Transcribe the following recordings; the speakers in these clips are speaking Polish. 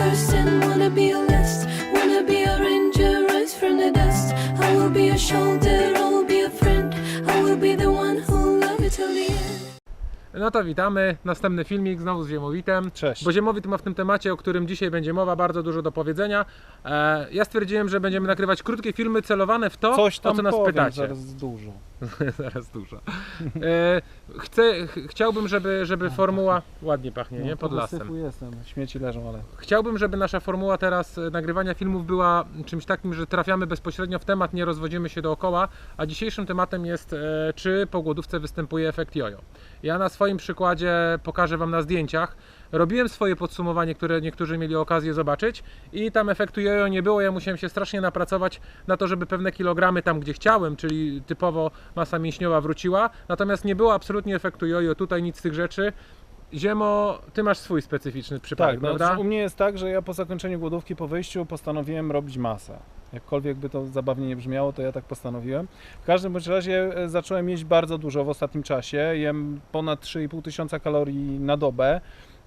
and wanna be a last. Wanna be a ranger, rise from the dust. I will be a shoulder, I will be a friend. I will be the one who'll love you till the end. No to witamy. Następny filmik znowu z Ziemowitem. Cześć. Bo Ziemowit ma w tym temacie, o którym dzisiaj będzie mowa, bardzo dużo do powiedzenia. E, ja stwierdziłem, że będziemy nagrywać krótkie filmy celowane w to, Coś tam o co nas powiem, pytacie. zaraz dużo. Zaraz dużo. E, chcę, ch chciałbym, żeby, żeby formuła... Ładnie pachnie, nie? Pod trochę lasem. jestem, śmieci leżą, ale... Chciałbym, żeby nasza formuła teraz e, nagrywania filmów była czymś takim, że trafiamy bezpośrednio w temat, nie rozwodzimy się dookoła, a dzisiejszym tematem jest, e, czy po głodówce występuje efekt jojo. Ja na swoim przykładzie pokażę Wam na zdjęciach. Robiłem swoje podsumowanie, które niektórzy mieli okazję zobaczyć i tam efektu jojo nie było. Ja musiałem się strasznie napracować na to, żeby pewne kilogramy tam, gdzie chciałem, czyli typowo masa mięśniowa wróciła. Natomiast nie było absolutnie efektu jojo, tutaj nic z tych rzeczy. Ziemo, Ty masz swój specyficzny przypadek, Tak, no, prawda? u mnie jest tak, że ja po zakończeniu głodówki, po wyjściu postanowiłem robić masę. Jakkolwiek by to zabawnie nie brzmiało, to ja tak postanowiłem. W każdym bądź razie e, zacząłem jeść bardzo dużo w ostatnim czasie. Jem ponad 3,5 tysiąca kalorii na dobę.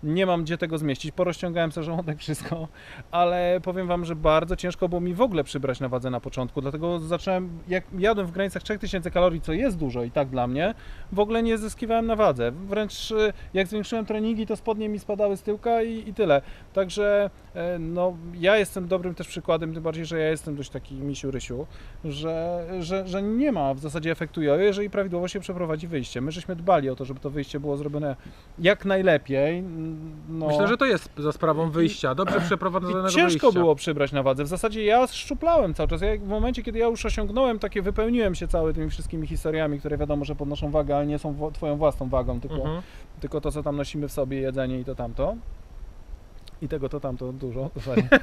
Nie mam gdzie tego zmieścić. Porozciągałem sobie żołądek, wszystko, ale powiem Wam, że bardzo ciężko było mi w ogóle przybrać na wadze na początku. Dlatego zacząłem, jak jadłem w granicach 3000 kalorii, co jest dużo i tak dla mnie, w ogóle nie zyskiwałem na wadze. Wręcz e, jak zwiększyłem treningi, to spodnie mi spadały z tyłka i, i tyle. Także e, no, ja jestem dobrym też przykładem, tym bardziej, że ja jestem dość taki misiu rysiu, że, że, że nie ma w zasadzie efektu jojo, jeżeli prawidłowo się przeprowadzi wyjście. My żeśmy dbali o to, żeby to wyjście było zrobione jak najlepiej. No. Myślę, że to jest za sprawą wyjścia, dobrze przeprowadzonego I ciężko wyjścia. było przybrać na wadze. W zasadzie ja szczuplałem cały czas. Ja w momencie, kiedy ja już osiągnąłem takie, wypełniłem się cały tymi wszystkimi historiami, które wiadomo, że podnoszą wagę, ale nie są wo- twoją własną wagą, tylko, Mhm. tylko to, co tam nosimy w sobie, jedzenie i to tamto. I tego to tamto dużo.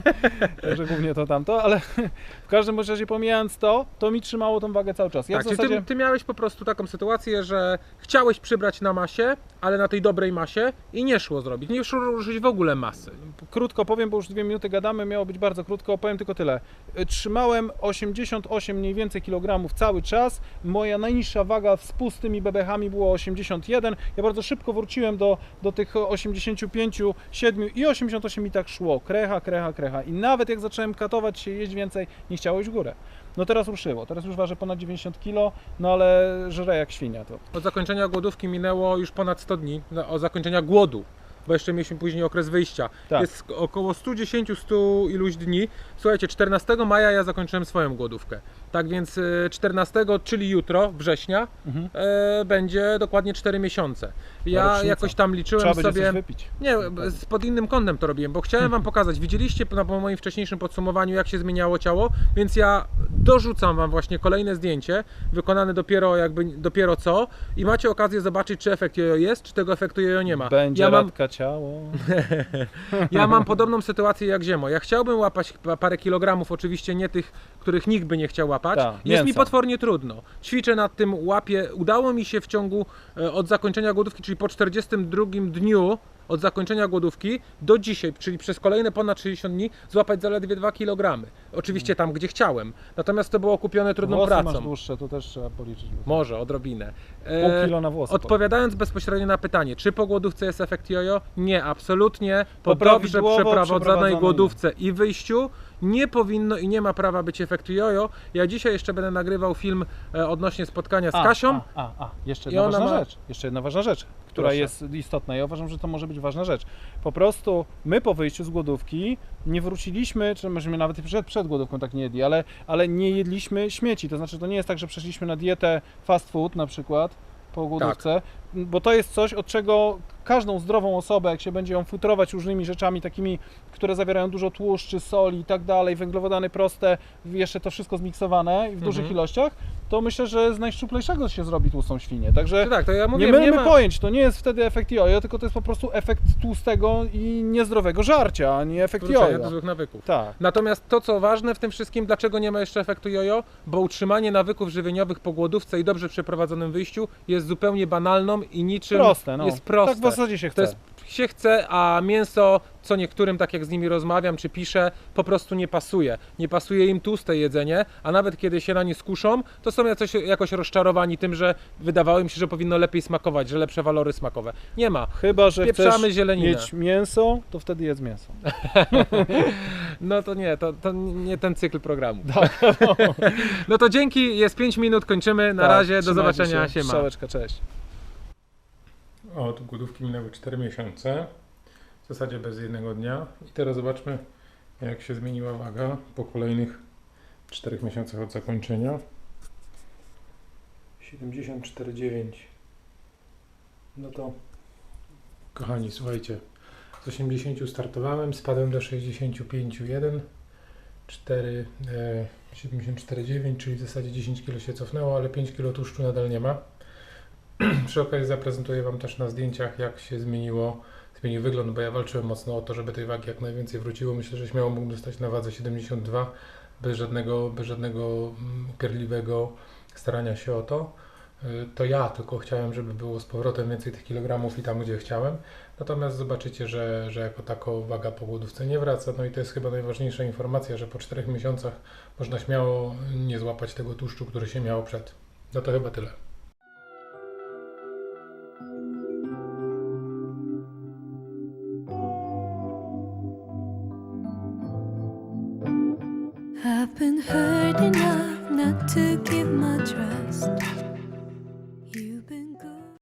Także głównie to tamto, ale w każdym razie pomijając to, to mi trzymało tą wagę cały czas. Ja tak, zasadzie... ty, ty miałeś po prostu taką sytuację, że chciałeś przybrać na masie, ale na tej dobrej masie i nie szło zrobić. Nie szło ruszyć w ogóle masy. Krótko powiem, bo już dwie minuty gadamy, miało być bardzo krótko, powiem tylko tyle. Trzymałem 88 mniej więcej kilogramów cały czas. Moja najniższa waga z pustymi bebechami było 81. Ja bardzo szybko wróciłem do, do tych 85, 7 i 88 i tak szło. Krecha, krecha, krecha. I nawet jak zacząłem katować się, jeść więcej, nie chciało iść w górę. No teraz ruszyło. Teraz już ważę ponad 90 kg, no ale żre jak świnia to. Od zakończenia głodówki minęło już ponad 100 dni, od zakończenia głodu, bo jeszcze mieliśmy później okres wyjścia. Tak. Jest około 110-100 iluś dni. Słuchajcie, 14 maja ja zakończyłem swoją głodówkę. Tak więc e, 14, czyli jutro, września, Mhm. e, będzie dokładnie 4 miesiące. Ja jakoś tam liczyłem Trzeba sobie... Nie, z- pod innym kątem to robiłem, bo chciałem Wam pokazać. Widzieliście na po moim wcześniejszym podsumowaniu, jak się zmieniało ciało, więc ja dorzucam Wam właśnie kolejne zdjęcie, wykonane dopiero jakby dopiero co i macie okazję zobaczyć, czy efekt jojo jest, czy tego efektu jojo nie ma. Będzie ja mam, ciało. ja mam podobną sytuację jak Ziemo. Ja chciałbym łapać pa- parę kilogramów, oczywiście nie tych, których nikt by nie chciał łapać. Tak, jest mi mięsa. potwornie trudno. Ćwiczę nad tym, łapię. Udało mi się w ciągu e, od zakończenia głodówki, czyli po 42 dniu od zakończenia głodówki do dzisiaj, czyli przez kolejne ponad 60 dni, złapać zaledwie 2 kg. Oczywiście tam, gdzie chciałem. Natomiast to było kupione trudną Włosy pracą. masz dłuższe, to też trzeba policzyć. Może, odrobinę. E, Pół kilo na włosy. Odpowiadając bezpośrednio na pytanie, czy po głodówce jest efekt jojo? Nie, absolutnie. Po, Po dobrze przeprowadzonej głodówce i wyjściu nie powinno i nie ma prawa być efektu jojo. Ja dzisiaj jeszcze będę nagrywał film e, odnośnie spotkania z A, Kasią. A, a, a. jeszcze jedna ważna ma- rzecz. Jeszcze jedna ważna rzecz, która Proszę. jest istotna. Ja uważam, że to może być ważna rzecz. Po prostu my po wyjściu z głodówki nie wróciliśmy, czy myśmy nawet przed, przed głodówką tak nie jedli, ale, ale nie jedliśmy śmieci. To znaczy, to nie jest tak, że przeszliśmy na dietę fast food na przykład po głodówce, bo to jest coś, od czego każdą zdrową osobę, jak się będzie ją futrować różnymi rzeczami takimi, które zawierają dużo tłuszczy, soli i tak dalej, węglowodany proste, jeszcze to wszystko zmiksowane i w dużych Mhm. ilościach, to myślę, że z najszczuplejszego się zrobi tłustą świnię. Także tak, to ja mówię, nie nie, mylmy ma... pojęć, to nie jest wtedy efekt jojo, tylko to jest po prostu efekt tłustego i niezdrowego żarcia, a nie efekt wrócenia do jojo. złych nawyków. Tak. Natomiast to, co ważne w tym wszystkim, dlaczego nie ma jeszcze efektu jojo? Bo utrzymanie nawyków żywieniowych po głodówce i dobrze przeprowadzonym wyjściu jest zupełnie banalną i niczym Proste, no. jest proste. Tak w zasadzie się To chce. jest się chce, a mięso, co niektórym, tak jak z nimi rozmawiam czy piszę, po prostu nie pasuje. Nie pasuje im tłuste jedzenie, a nawet kiedy się na nie skuszą, to są jakoś, jakoś rozczarowani tym, że wydawało im się, że powinno lepiej smakować, że lepsze walory smakowe. Nie ma. Chyba, że Pieprzamy chcesz zieleninę. mieć mięso, to wtedy jedz mięso. No to nie, to, to nie ten cykl programu. Tak. No to dzięki, jest 5 minut, kończymy. Na Tak, razie, do zobaczenia, się. siema. Strzałeczka, cześć. Od głodówki minęły 4 miesiące, w zasadzie bez jednego dnia. I teraz zobaczmy, jak się zmieniła waga po kolejnych 4 miesiącach od zakończenia. 74,9. No to, kochani, słuchajcie, z 80 startowałem, spadłem do 65,1. 4, e, 74,9, czyli w zasadzie 10 kg się cofnęło, ale 5 kg tłuszczu nadal nie ma. Przy okazji zaprezentuję Wam też na zdjęciach, jak się zmieniło, zmienił wygląd, bo ja walczyłem mocno o to, żeby tej wagi jak najwięcej wróciło. Myślę, że śmiało mógł dostać na wadze 72 bez żadnego, bez żadnego mm, upierdliwego starania się o to. Y, To ja tylko chciałem, żeby było z powrotem więcej tych kilogramów i tam, gdzie chciałem. Natomiast zobaczycie, że, że jako tako waga po głodówce nie wraca. No i to jest chyba najważniejsza informacja, że po 4 miesiącach można śmiało nie złapać tego tłuszczu, który się miało przed. No to chyba tyle. Been hurt enough not to give my trust.